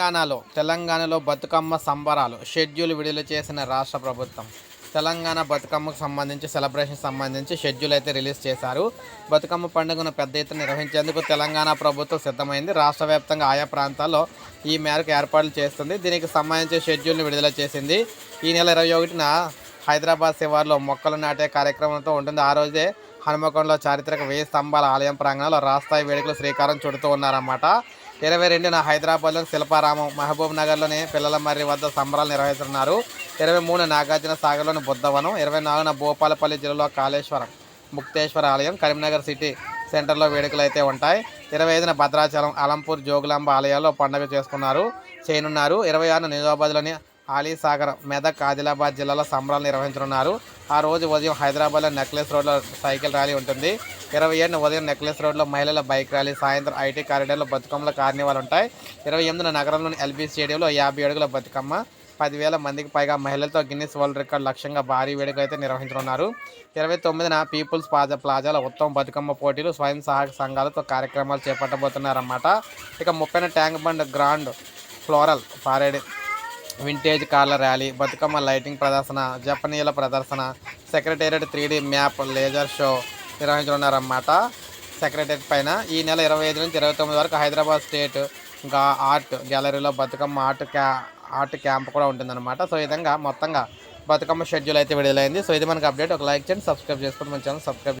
తెలంగాణలో తెలంగాణలో బతుకమ్మ సంబరాలు షెడ్యూల్ విడుదల చేసిన రాష్ట్ర ప్రభుత్వం. తెలంగాణ బతుకమ్మకు సంబంధించి సెలబ్రేషన్ సంబంధించి షెడ్యూల్ అయితే రిలీజ్ చేశారు. బతుకమ్మ పండుగను పెద్ద ఎత్తున నిర్వహించేందుకు తెలంగాణ ప్రభుత్వం సిద్ధమైంది. రాష్ట్ర వ్యాప్తంగా ఆయా ప్రాంతాల్లో ఈ మేరకు ఏర్పాట్లు చేస్తుంది. దీనికి సంబంధించి షెడ్యూల్ని విడుదల చేసింది. ఈ నెల ఇరవై ఒకటిన హైదరాబాద్ శివార్లో మొక్కలు నాటే కార్యక్రమంతో ఉంటుంది. ఆ రోజే హనుమకొండలో చారిత్రక వెయ్యి స్తంభాల ఆలయం ప్రాంగణంలో రాస్తాయి వేడుకలు శ్రీకారం చుడుతూ ఉన్నారన్నమాట. ఇరవై రెండున హైదరాబాద్లోని శిల్పారామం మహబూబ్ నగర్లోని పిల్లల మర్రి వద్ద సంబరాలు నిర్వహిస్తున్నారు. ఇరవై మూడు నాగార్జున సాగర్లోని బుద్ధవనం ఇరవై నాలుగున భూపాలపల్లి జిల్లాలో కాళేశ్వరం ముక్తేశ్వర ఆలయం కరీంనగర్ సిటీ సెంటర్లో వేడుకలు అయితే ఉంటాయి. ఇరవై ఐదున భద్రాచలం అలంపూర్ జోగులాంబ ఆలయాల్లో పండుగ చేసుకున్నారు చేయనున్నారు. ఇరవై ఆరున నిజామాబాద్లోని అలీసాగర్ మెదక్ ఆదిలాబాద్ జిల్లాలో సంబరాలు నిర్వహించనున్నారు. ఆ రోజు ఉదయం హైదరాబాద్లో నెక్లెస్ రోడ్లో సైకిల్ ర్యాలీ ఉంటుంది. ఇరవై ఏడున ఉదయం నెక్లెస్ రోడ్లో మహిళల బైక్ ర్యాలీ సాయంత్రం ఐటీ కారిడార్లో బతుకమ్మల కార్నివాల్ ఉంటాయి. ఇరవై ఎనిమిదిన నగరంలోని ఎల్బీ స్టేడియంలో యాభై అడుగుల బతుకమ్మ పదివేల మందికి పైగా మహిళలతో గిన్నిస్ వరల్డ్ రికార్డ్ లక్ష్యంగా భారీ వేడుక అయితే నిర్వహించనున్నారు. ఇరవై తొమ్మిదిన పీపుల్స్ ప్లాజా ప్లాజాలో ఉత్తమ బతుకమ్మ పోటీలు స్వయం సహాయక సంఘాలతో కార్యక్రమాలు చేపట్టబోతున్నారన్నమాట. ఇక ముప్పైన tank bund grand floral parade vintage కార్ల ర్యాలీ బతుకమ్మ లైటింగ్ ప్రదర్శన జపనీయుల ప్రదర్శన secretariat three map laser show నిర్వహించనున్నారన్నమాట. Secretariat పైన ఈ నెల ఇరవై ఐదు నుంచి ఇరవై తొమ్మిది వరకు హైదరాబాద్ స్టేట్ ఇంకా ఆర్ట్ గ్యాలరీలో బతుకమ్మ ఆర్ట్ క్యా ఆర్ట్ క్యాంప్ కూడా ఉంటుందన్నమాట. సో ఈ విధంగా మొత్తంగా బతుకమ్మ షెడ్యూల్ అయితే విడుదలైంది. సో ఇది మనకు అప్డేట్. ఒక లైక్ చేయండి సబ్స్క్రైబ్ చేసుకుని మన ఛానల్ సబ్స్క్రైబ్